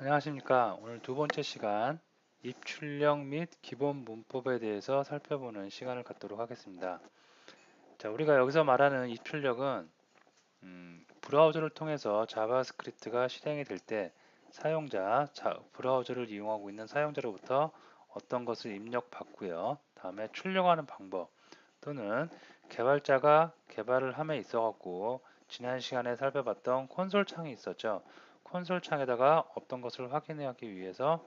안녕하십니까. 오늘 두 번째 시간 입출력 및 기본 문법에 대해서 살펴보는 시간을 갖도록 하겠습니다. 자, 우리가 여기서 말하는 입출력은 음, 브라우저를 통해서 자바스크립트가 실행이 될 때 사용자, 자, 브라우저를 이용하고 있는 사용자로부터 어떤 것을 입력받고요. 다음에 출력하는 방법 또는 개발자가 개발을 함에 있어 갖고 지난 시간에 살펴봤던 콘솔 창이 있었죠. 콘솔 창에다가 어떤 것을 확인하기 위해서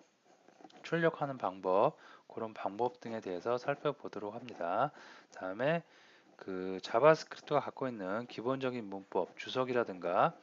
출력하는 방법 그런 방법 등에 대해서 살펴보도록 합니다. 다음에 그 자바스크립트가 갖고 있는 기본적인 문법 주석이라든가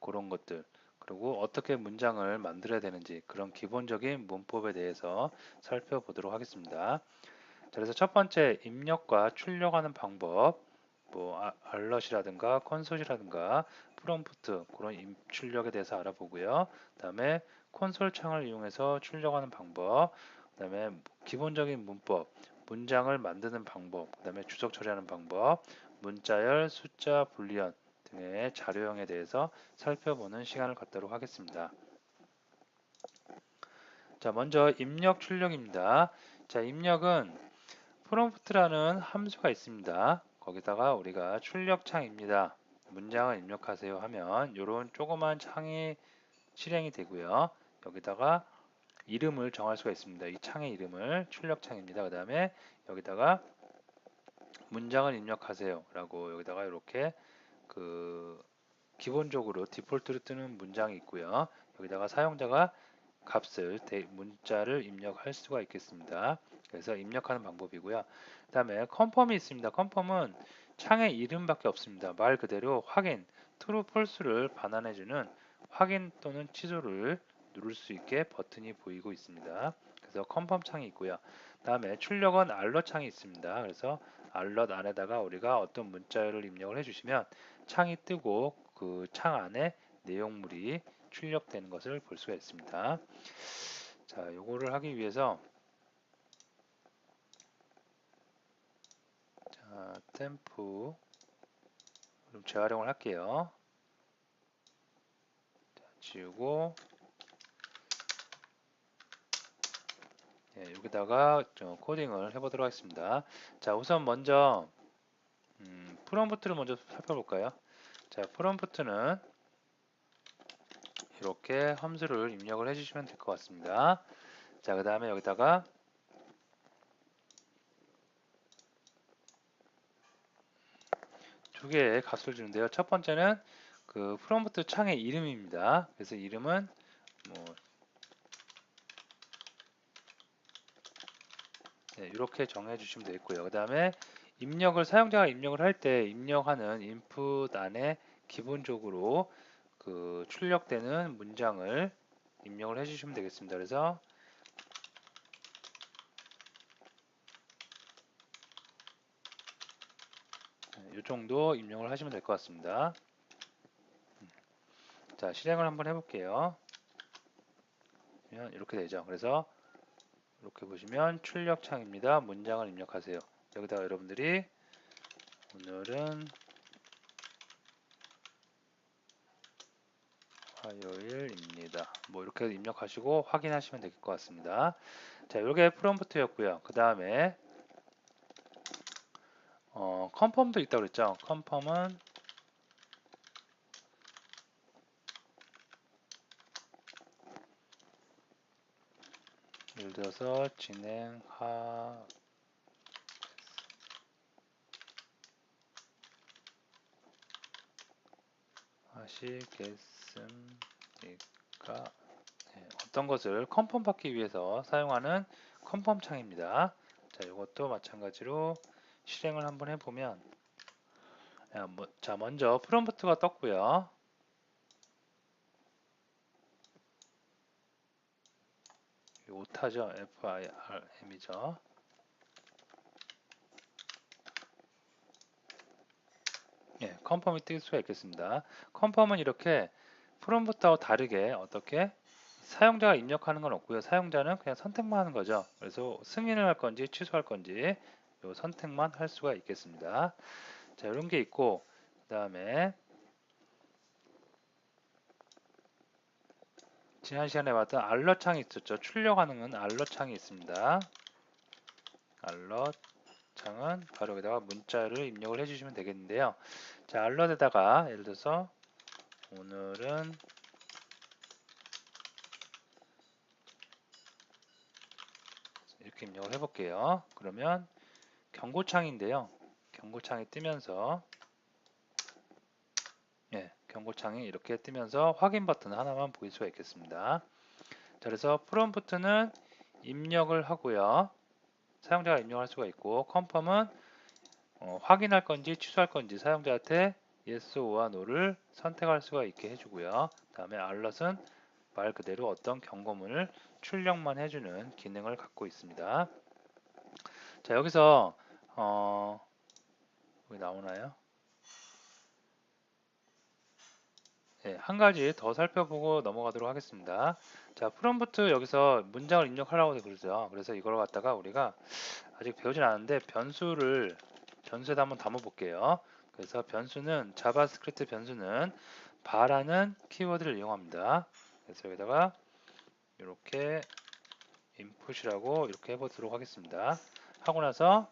그런 것들 그리고 어떻게 문장을 만들어야 되는지 그런 기본적인 문법에 대해서 살펴보도록 하겠습니다. 자, 그래서 첫 번째 입력과 출력하는 방법 뭐 아, 알럿이라든가 콘솔이라든가 프롬프트 그런 입출력에 대해서 알아보고요. 그다음에 콘솔 창을 이용해서 출력하는 방법, 그 다음에 기본적인 문법, 문장을 만드는 방법, 그 다음에 주석 처리하는 방법, 문자열, 숫자, 불리언 등의 자료형에 대해서 살펴보는 시간을 갖도록 하겠습니다. 자, 먼저 입력 출력입니다. 자, 입력은 프롬프트라는 함수가 있습니다. 거기다가 우리가 출력창입니다. 문장을 입력하세요 하면 이런 조그만 창이 실행이 되고요. 여기다가 이름을 정할 수가 있습니다. 이 창의 이름을 출력창입니다. 그 다음에 여기다가 문장을 입력하세요 라고 여기다가 이렇게 그 기본적으로 디폴트로 뜨는 문장이 있고요. 여기다가 사용자가 값을 문자를 입력할 수가 있겠습니다. 그래서 입력하는 방법이고요. 그 다음에 컨펌이 있습니다. 컨펌은 창의 이름밖에 없습니다. 말 그대로 확인, true, false를 반환해주는 확인 또는 취소를 누를 수 있게 버튼이 보이고 있습니다. 그래서 컨펌 창이 있고요. 다음에 출력은 알럿 창이 있습니다. 그래서 알럿 안에다가 우리가 어떤 문자를 입력을 해주시면 창이 뜨고 그 창 안에 내용물이 출력되는 것을 볼 수가 있습니다. 자, 요거를 하기 위해서 자, 템프 그럼 재활용을 할게요. 자, 지우고 네, 여기다가 코딩을 해보도록 하겠습니다. 자, 우선 먼저 음, 프롬프트를 먼저 살펴볼까요? 자, 프롬프트는 이렇게 함수를 입력을 해주시면 될 것 같습니다. 자, 그 다음에 여기다가 두 개의 값을 주는데요. 첫 번째는 그 프롬프트 창의 이름입니다. 그래서 이름은 뭐 네, 이렇게 정해 주시면 되겠고요. 그 다음에 입력을 사용자가 입력을 할 때 입력하는 인풋 안에 기본적으로 그 출력되는 문장을 입력을 해주시면 되겠습니다. 그래서 이 정도 입력을 하시면 될 것 같습니다. 자, 실행을 한번 해볼게요. 이렇게 되죠. 그래서 이렇게 보시면 출력창입니다. 문장을 입력하세요. 여기다가 여러분들이 오늘은 화요일입니다. 뭐 이렇게 입력하시고 확인하시면 될 것 같습니다. 자, 이게 프롬프트였고요. 그 다음에 어, 컨펌도 있다고 그랬죠. 컨펌은 예를 들어서 진행하 하시겠습니까? 네, 어떤 것을 컨펌 받기 위해서 사용하는 컨펌 창입니다. 자, 이것도 마찬가지로 실행을 한번 해보면 뭐, 자 먼저 프롬프트가 떴고요. 오타죠. FIRM이죠. 예, 컨펌이 뜰 수가 있겠습니다. 컨펌은 이렇게 프롬프트하고 다르게 어떻게 사용자가 입력하는 건 없고요. 사용자는 그냥 선택만 하는 거죠. 그래서 승인을 할 건지 취소할 건지 요 선택만 할 수가 있겠습니다. 자, 이런 게 있고 그 다음에 지난 시간에 봤던 알러 창이 있었죠. 출력하는 알러 창이 있습니다. 알러 창은 바로 여기다가 문자를 입력을 해주시면 되겠는데요. 자, 알러에다가 예를 들어서 오늘은 이렇게 입력을 해볼게요. 그러면 경고창인데요. 경고창이 뜨면서 예, 경고창이 이렇게 뜨면서 확인 버튼 하나만 보일 수가 있겠습니다. 자, 그래서 프롬프트는 입력을 하고요. 사용자가 입력할 수가 있고 컨펌은 어, 확인할 건지 취소할 건지 사용자한테 yes, 와 no를 선택할 수가 있게 해주고요. 다음에 alert은 말 그대로 어떤 경고문을 출력만 해주는 기능을 갖고 있습니다. 자 여기서 어, 여기 나오나요? 네, 한 가지 더 살펴보고 넘어가도록 하겠습니다. 자, 프롬프트 여기서 문장을 입력하라고 그러죠. 그래서 이걸 갖다가 우리가 아직 배우진 않았는데 변수를 변수에다 한번 담아 볼게요. 그래서 변수는 자바스크립트 변수는 바라는 키워드를 이용합니다. 그래서 여기다가 이렇게 input이라고 이렇게 해보도록 하겠습니다. 하고 나서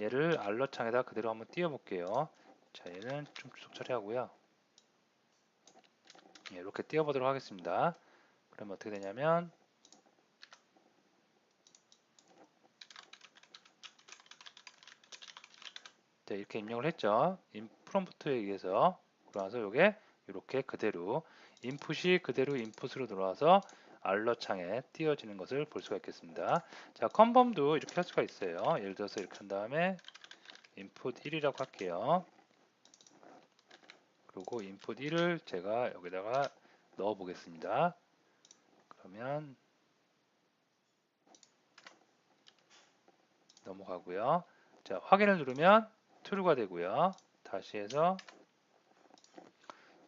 얘를 알러 창에다 그대로 한번 띄워 볼게요. 자, 얘는 좀 주석 처리하고요. 예, 이렇게 띄워보도록 하겠습니다. 그러면 어떻게 되냐면 네, 이렇게 입력을 했죠. 프롬프트에 의해서 그러면서 이게 이렇게 그대로 인풋이 그대로 인풋으로 들어와서 알러 창에 띄워지는 것을 볼 수가 있겠습니다. 자, 컨펌도 이렇게 할 수가 있어요. 예를 들어서 이렇게 한 다음에 input 1이라고 할게요. 그리고 input 1을 제가 여기다가 넣어 보겠습니다. 그러면 넘어가고요. 자, 확인을 누르면 true가 되고요. 다시 해서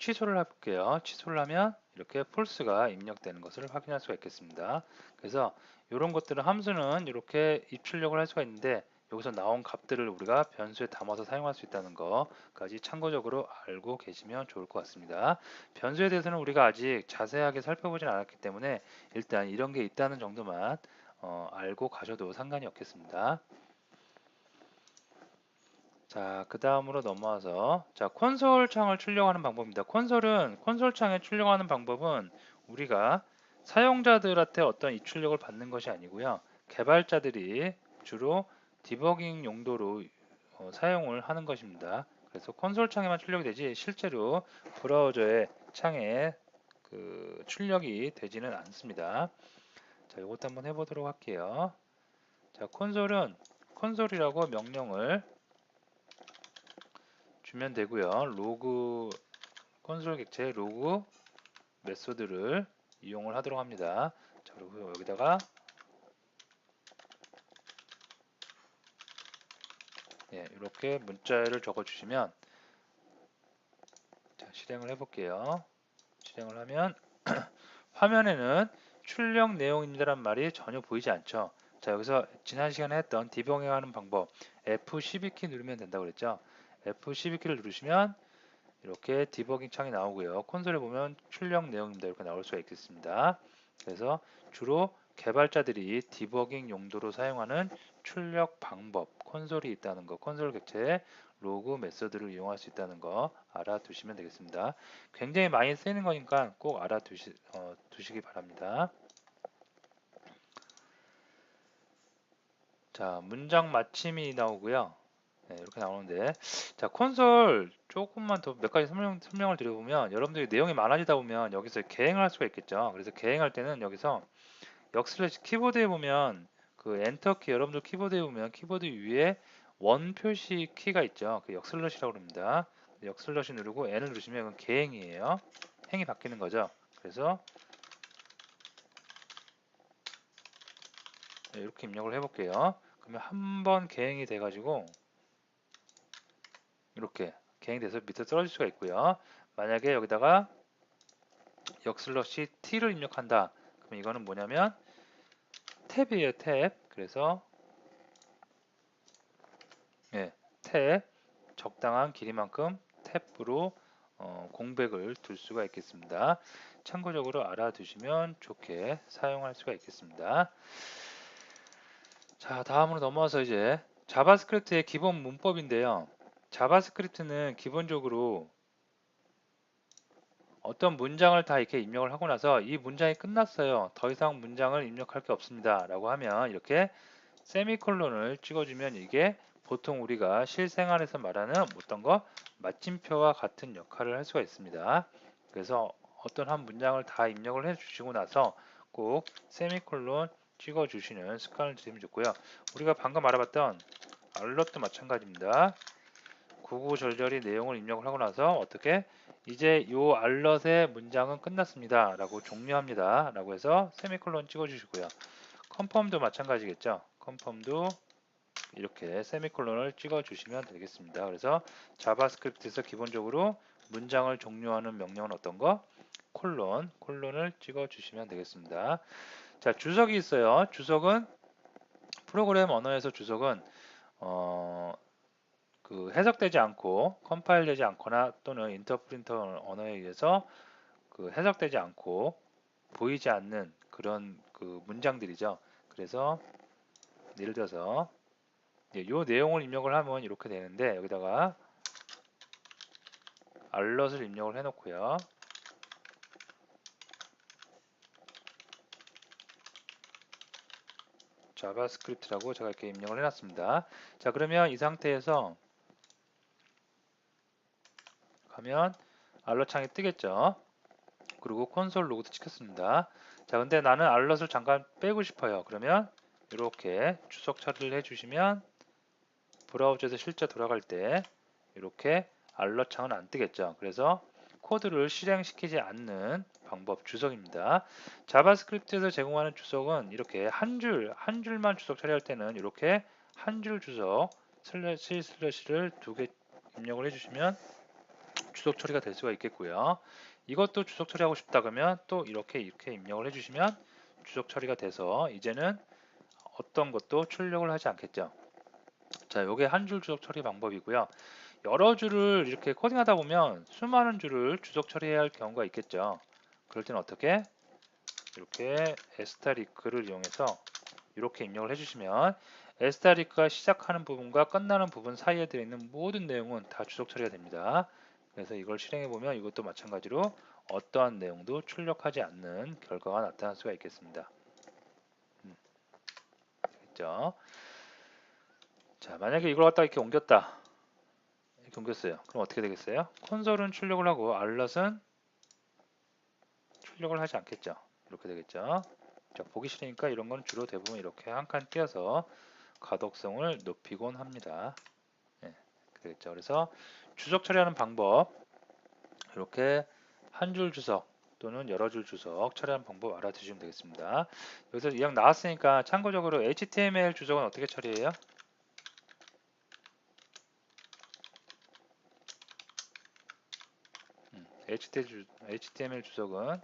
취소를 해볼게요. 취소를 하면 이렇게 false가 입력되는 것을 확인할 수가 있겠습니다. 그래서 이런 것들은 함수는 이렇게 입출력을 할 수가 있는데 여기서 나온 값들을 우리가 변수에 담아서 사용할 수 있다는 것까지 참고적으로 알고 계시면 좋을 것 같습니다. 변수에 대해서는 우리가 아직 자세하게 살펴보진 않았기 때문에 일단 이런 게 있다는 정도만 어, 알고 가셔도 상관이 없겠습니다. 자, 그 다음으로 넘어와서 자 콘솔 창을 출력하는 방법입니다. 콘솔은 콘솔 창에 출력하는 방법은 우리가 사용자들한테 어떤 입출력을 받는 것이 아니고요. 개발자들이 주로 디버깅 용도로 어, 사용을 하는 것입니다. 그래서 콘솔 창에만 출력이 되지 실제로 브라우저의 창에 그 출력이 되지는 않습니다. 자, 이것도 한번 해보도록 할게요. 자, 콘솔은 콘솔이라고 명령을 주면 되고요. 로그 콘솔 객체 로그 메소드를 이용을 하도록 합니다. 자, 그리고 여기다가 예, 이렇게 문자를 적어 주시면 자, 실행을 해 볼게요. 실행을 하면 화면에는 출력 내용입니다란 말이 전혀 보이지 않죠. 자, 여기서 지난 시간에 했던 디버깅 하는 방법 F12키 누르면 된다고 그랬죠. F12키를 누르시면 이렇게 디버깅 창이 나오고요. 콘솔에 보면 출력 내용입니다. 이렇게 나올 수가 있겠습니다. 그래서 주로 개발자들이 디버깅 용도로 사용하는 출력 방법, 콘솔이 있다는 거, 콘솔 객체에 로그 메서드를 이용할 수 있다는 거 알아두시면 되겠습니다. 굉장히 많이 쓰이는 거니까 꼭 알아두시 어, 두시기 바랍니다. 자, 문장 마침이 나오고요. 네, 이렇게 나오는데. 자 콘솔 조금만 더 몇 가지 설명, 설명을 드려보면 여러분들이 내용이 많아지다 보면 여기서 개행을 할 수가 있겠죠. 그래서 개행할 때는 여기서 역슬래시 키보드에 보면 그 엔터키 여러분들 키보드에 보면 키보드 위에 원 표시 키가 있죠. 그 역슬러시라고 합니다. 역슬러시 누르고 N을 누르시면 개행이에요. 행이 바뀌는 거죠. 그래서 네, 이렇게 입력을 해 볼게요. 그러면 한번 개행이 돼 가지고 이렇게 개행돼서 밑에 떨어질 수가 있고요. 만약에 여기다가 역슬러시 t를 입력한다. 그럼 이거는 뭐냐면 탭이에요. 탭. 그래서 예, 탭 적당한 길이만큼 탭으로 어, 공백을 둘 수가 있겠습니다. 참고적으로 알아두시면 좋게 사용할 수가 있겠습니다. 자, 다음으로 넘어와서 이제 자바스크립트의 기본 문법인데요. 자바스크립트는 기본적으로 어떤 문장을 다 이렇게 입력을 하고 나서 이 문장이 끝났어요. 더 이상 문장을 입력할 게 없습니다. 라고 하면 이렇게 세미콜론을 찍어주면 이게 보통 우리가 실생활에서 말하는 어떤 거 마침표와 같은 역할을 할 수가 있습니다. 그래서 어떤 한 문장을 다 입력을 해 주시고 나서 꼭 세미콜론 찍어 주시는 습관을 들이면 좋고요. 우리가 방금 알아봤던 알럿도 마찬가지입니다. 구구절절히 내용을 입력을 하고 나서 어떻게 이제 요 알럿의 문장은 끝났습니다. 라고 종료합니다. 라고 해서 세미콜론 찍어 주시고요. 컨펌도 마찬가지겠죠. 컨펌도 이렇게 세미콜론을 찍어 주시면 되겠습니다. 그래서 자바스크립트에서 기본적으로 문장을 종료하는 명령은 어떤 거? 콜론, 콜론을 찍어 주시면 되겠습니다. 자, 주석이 있어요. 주석은 프로그램 언어에서 주석은 어, 그 해석되지 않고 컴파일되지 않거나 또는 인터프린터 언어에 의해서 그 해석되지 않고 보이지 않는 그런 그 문장들이죠. 그래서 예를 들어서 이 내용을 입력을 하면 이렇게 되는데 여기다가 알럿을 입력을 해 놓고요. 자바스크립트라고 제가 이렇게 입력을 해놨습니다. 자 그러면 이 상태에서 가면 알럿 창이 뜨겠죠. 그리고 콘솔 로그도 찍혔습니다. 자 근데 나는 알럿을 잠깐 빼고 싶어요. 그러면 이렇게 추석 처리를 해주시면 브라우저에서 실제 돌아갈 때 이렇게 알럿 창은 안 뜨겠죠. 그래서 코드를 실행시키지 않는 방법 주석입니다. 자바스크립트에서 제공하는 주석은 이렇게 한 줄, 한 줄만 주석 처리할 때는 이렇게 한 줄 주석 슬래시 슬래시를 두 개 입력을 해주시면 주석 처리가 될 수가 있겠고요. 이것도 주석 처리하고 싶다 그러면 또 이렇게 이렇게 입력을 해주시면 주석 처리가 돼서 이제는 어떤 것도 출력을 하지 않겠죠. 자, 요게 한 줄 주석 처리 방법이고요. 여러 줄을 이렇게 코딩하다 보면 수많은 줄을 주석 처리해야 할 경우가 있겠죠. 그럴 때는 어떻게? 이렇게 에스타리크를 이용해서 이렇게 입력을 해주시면 에스타리크가 시작하는 부분과 끝나는 부분 사이에 들어있는 모든 내용은 다 주석 처리가 됩니다. 그래서 이걸 실행해 보면 이것도 마찬가지로 어떠한 내용도 출력하지 않는 결과가 나타날 수가 있겠습니다. 음. 됐죠? 자, 만약에 이걸 갖다 이렇게 옮겼다. 이렇게 옮겼어요. 그럼 어떻게 되겠어요? 콘솔은 출력을 하고 알럿은 출력을 하지 않겠죠. 이렇게 되겠죠. 자, 보기 싫으니까 이런 건 주로 대부분 이렇게 한 칸 띄어서 가독성을 높이곤 합니다. 네, 그랬죠. 그래서 주석 처리하는 방법 이렇게 한 줄 주석 또는 여러 줄 주석 처리하는 방법 알아두시면 되겠습니다. 여기서 이왕 나왔으니까 참고적으로 HTML 주석은 어떻게 처리해요? HTML 주석은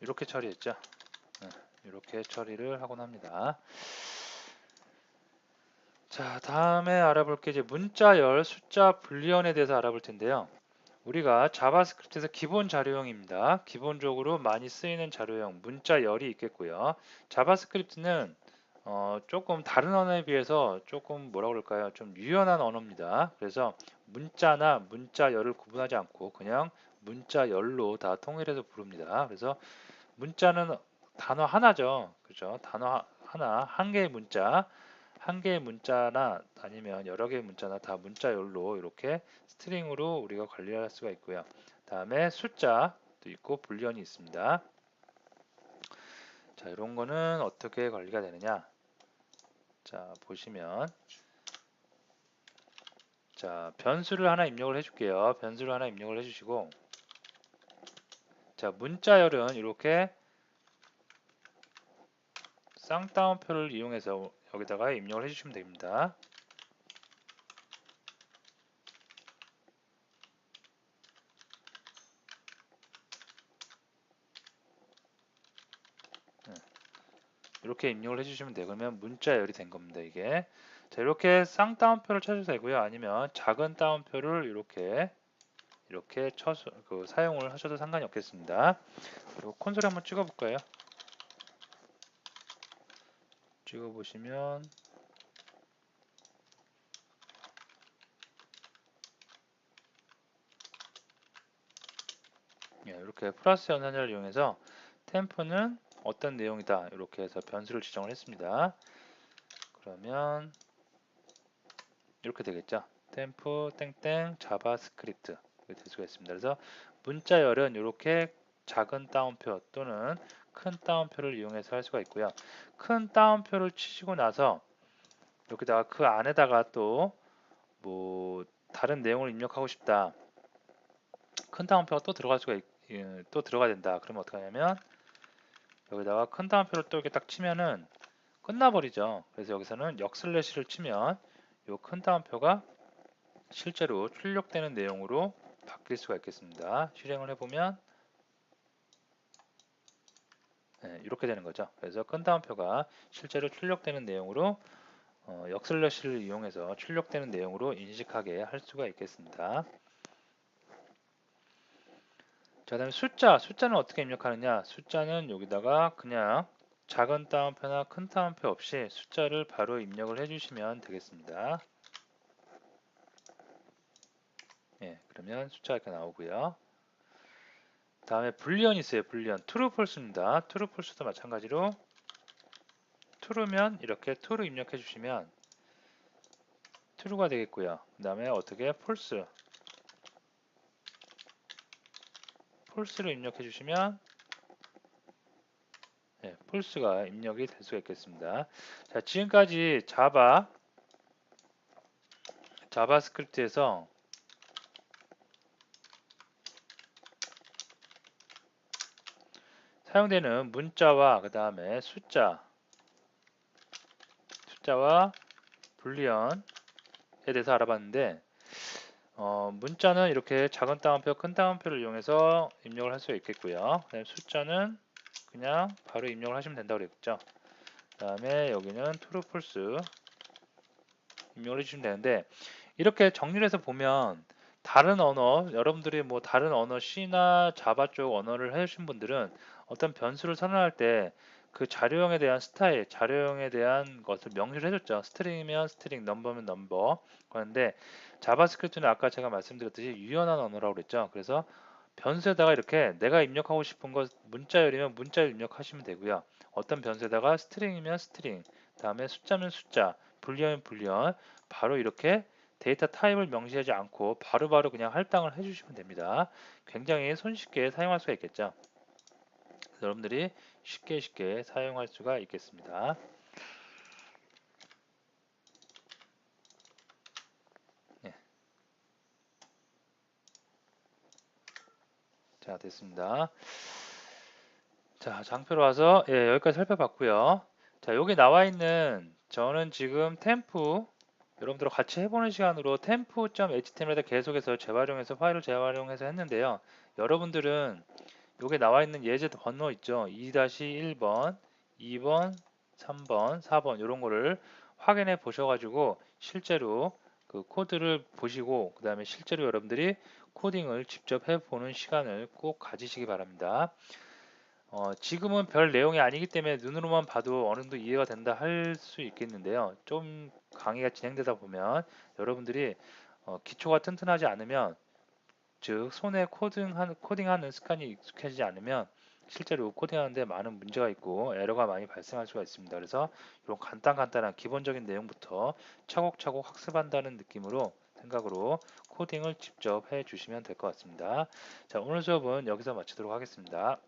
이렇게 처리했죠. 이렇게 처리를 하곤 합니다. 자, 다음에 알아볼 게 이제 문자열, 숫자 분리언에 대해서 알아볼 텐데요. 우리가 자바스크립트에서 기본 자료형입니다. 기본적으로 많이 쓰이는 자료형 문자열이 있겠고요. 자바스크립트는 어, 조금 다른 언어에 비해서 조금 뭐라 그럴까요? 좀 유연한 언어입니다. 그래서 문자나 문자열을 구분하지 않고 그냥 문자열로 다 통일해서 부릅니다. 그래서 문자는 단어 하나죠. 그죠? 단어 하나, 한 개의 문자, 한 개의 문자나 아니면 여러 개의 문자나 다 문자열로 이렇게 스트링으로 우리가 관리할 수가 있고요. 다음에 숫자도 있고 불리언이 있습니다. 자, 이런 거는 어떻게 관리가 되느냐? 자, 보시면 자, 변수를 하나 입력을 해 줄게요. 변수를 하나 입력을 해 주시고 자, 문자열은 이렇게 쌍따옴표를 이용해서 여기다가 입력을 해주시면 됩니다. 이렇게 입력을 해주시면 돼요. 그러면 문자열이 된 겁니다. 이게 자 이렇게 쌍따옴표를 쳐도 되고요. 아니면 작은 따옴표를 이렇게 이렇게 쳐서 그 사용을 하셔도 상관이 없겠습니다. 그리고 콘솔 한번 찍어 볼까요? 찍어보시면 예, 이렇게 플러스 연산자를 이용해서 템프는 어떤 내용이다 이렇게 해서 변수를 지정을 했습니다. 그러면 이렇게 되겠죠. 템프 땡땡 자바스크립트 이렇게 될 수가 있습니다. 그래서 문자열은 이렇게 작은 따옴표 또는 큰 따옴표를 이용해서 할 수가 있고요. 큰 따옴표를 치시고 나서 여기다가 그 안에다가 또 뭐 다른 내용을 입력하고 싶다. 큰 따옴표가 또 들어갈 수가 있, 예, 또 들어가야 된다. 그러면 어떻게 하냐면 여기다가 큰 따옴표를 또 이렇게 딱 치면은 끝나버리죠. 그래서 여기서는 역슬래시를 치면 이 큰 따옴표가 실제로 출력되는 내용으로 바뀔 수가 있겠습니다. 실행을 해보면 네, 이렇게 되는 거죠. 그래서 큰 따옴표가 실제로 출력되는 내용으로 어, 역슬래시를 이용해서 출력되는 내용으로 인식하게 할 수가 있겠습니다. 자, 다음에 숫자. 숫자는 어떻게 입력하느냐? 숫자는 여기다가 그냥 작은 따옴표나 큰 따옴표 없이 숫자를 바로 입력을 해주시면 되겠습니다. 예, 그러면 숫자가 이렇게 나오고요. 다음에 불리언이 있어요. 불리언. 트루 폴스입니다. 트루 폴스도 마찬가지로 true면 이렇게 true 입력해 주시면 true가 되겠고요. 그 다음에 어떻게 false false를 입력해 주시면 네, false가 입력이 될 수가 있겠습니다. 자, 지금까지 자바 자바스크립트에서 사용되는 문자와 그 다음에 숫자 숫자와 불리언에 대해서 알아봤는데 어, 문자는 이렇게 작은 따옴표, 큰 따옴표를 이용해서 입력을 할 수 있겠고요. 숫자는 그냥 바로 입력을 하시면 된다고 그랬죠. 그 다음에 여기는 true, false 입력을 해주시면 되는데 이렇게 정리를 해서 보면 다른 언어, 여러분들이 뭐 다른 언어 C나 자바 쪽 언어를 해주신 분들은 어떤 변수를 선언할 때 그 자료형에 대한 스타일, 자료형에 대한 것을 명시를 해줬죠. 스트링이면 스트링, 넘버면 넘버. 그런데 자바스크립트는 아까 제가 말씀드렸듯이 유연한 언어라고 그랬죠. 그래서 변수에다가 이렇게 내가 입력하고 싶은 것 문자열이면 문자열 입력하시면 되고요. 어떤 변수에다가 스트링이면 스트링, 다음에 숫자면 숫자, 불리언이면 불리언, 바로 이렇게 데이터 타입을 명시하지 않고 바로바로 바로 그냥 할당을 해주시면 됩니다. 굉장히 손쉽게 사용할 수가 있겠죠. 여러분들이 쉽게 쉽게 사용할 수가 있겠습니다. 네. 자 됐습니다. 자 장표로 와서 예, 여기까지 살펴봤고요. 자 여기 나와 있는 저는 지금 템프 여러분들 같이 해보는 시간으로 temp.html에다 계속해서 재활용해서 파일을 재활용해서 했는데요. 여러분들은 여기 나와 있는 예제 번호 있죠. 2-1번, 2번, 3번, 4번 이런 거를 확인해 보셔가지고 실제로 그 코드를 보시고 그 다음에 실제로 여러분들이 코딩을 직접 해보는 시간을 꼭 가지시기 바랍니다. 어, 지금은 별 내용이 아니기 때문에 눈으로만 봐도 어느 정도 이해가 된다 할 수 있겠는데요. 좀 강의가 진행되다 보면 여러분들이 어, 기초가 튼튼하지 않으면 즉 손에 코딩하는, 코딩하는 습관이 익숙해지지 않으면 실제로 코딩하는데 많은 문제가 있고 에러가 많이 발생할 수가 있습니다. 그래서 이런 간단간단한 기본적인 내용부터 차곡차곡 학습한다는 느낌으로 생각으로 코딩을 직접 해 주시면 될 것 같습니다. 자 오늘 수업은 여기서 마치도록 하겠습니다.